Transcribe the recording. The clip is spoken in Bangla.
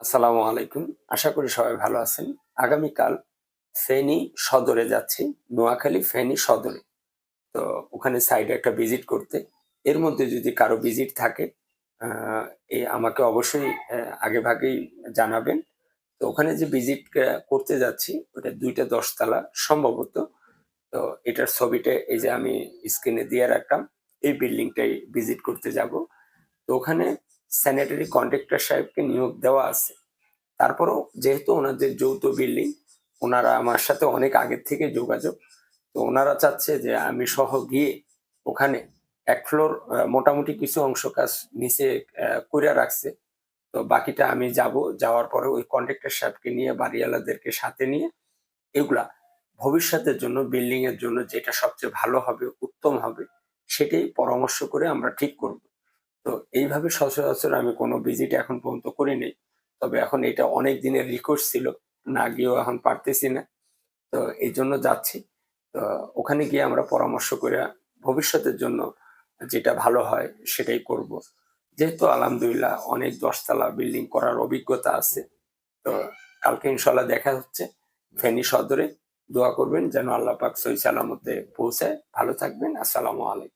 আসসালামু আলাইকুম। আশা করি সবাই ভালো আছেন। আগামীকাল ফেনী সদরে যাচ্ছি নোয়াখালী ফেনী সদরে। তো ওখানে সাইডে একটা ভিজিট করতে। এর মধ্যে যদি কারও ভিজিট থাকে আহ, এ আমাকে অবশ্যই আগে ভাগেই জানাবেন। তো ওখানে যে ভিজিট করতে যাচ্ছি ওটা দুইটা দশতলা সম্ভবত। তো এটার ছবিটা এই যে আমি স্ক্রিনে দিয়ে রাখলাম। এই বিল্ডিংটাই ভিজিট করতে যাব। তো ওখানে স্যানিটারি কন্ট্রাক্টর সাহেবকে নিয়োগ দেওয়া আছে। তারপরেও যেহেতু ওনাদের যৌথ বিল্ডিং, ওনারা আমার সাথে অনেক আগের থেকে যোগাযোগ। তো ওনারা চাচ্ছে যে আমি সহ গিয়ে ওখানে এক ফ্লোর মোটামুটি কিছু অংশ কাজ নিচে করে রাখছে। তো বাকিটা আমি যাব, যাওয়ার পরে ওই কন্ট্রাক্টর সাহেবকে নিয়ে, বাড়িওয়ালাদেরকে সাথে নিয়ে এগুলা ভবিষ্যতের জন্য বিল্ডিং এর জন্য যেটা সবচেয়ে ভালো হবে, উত্তম হবে, সেটাই পরামর্শ করে আমরা ঠিক করব। তো এইভাবে সচরাচর আমি কোনো ভিজিট এখন পর্যন্ত করিনি। তবে এখন এটা অনেক দিনের রিকোয়েস্ট ছিল, না গিয়েও এখন পারতেছি না। তো এই জন্য যাচ্ছি। তো ওখানে গিয়ে আমরা পরামর্শ করে ভবিষ্যতের জন্য যেটা ভালো হয় সেটাই করব। যেহেতু আলহামদুলিল্লাহ অনেক দশতলা বিল্ডিং করার অভিজ্ঞতা আছে, তো কালকে ইনশাল্লাহ দেখা হচ্ছে। ফেনী সদরে দোয়া করবেন যেন আল্লাহ পাক সই সালামতে পৌঁছায়। ভালো থাকবেন। আসসালামু আলাইকুম।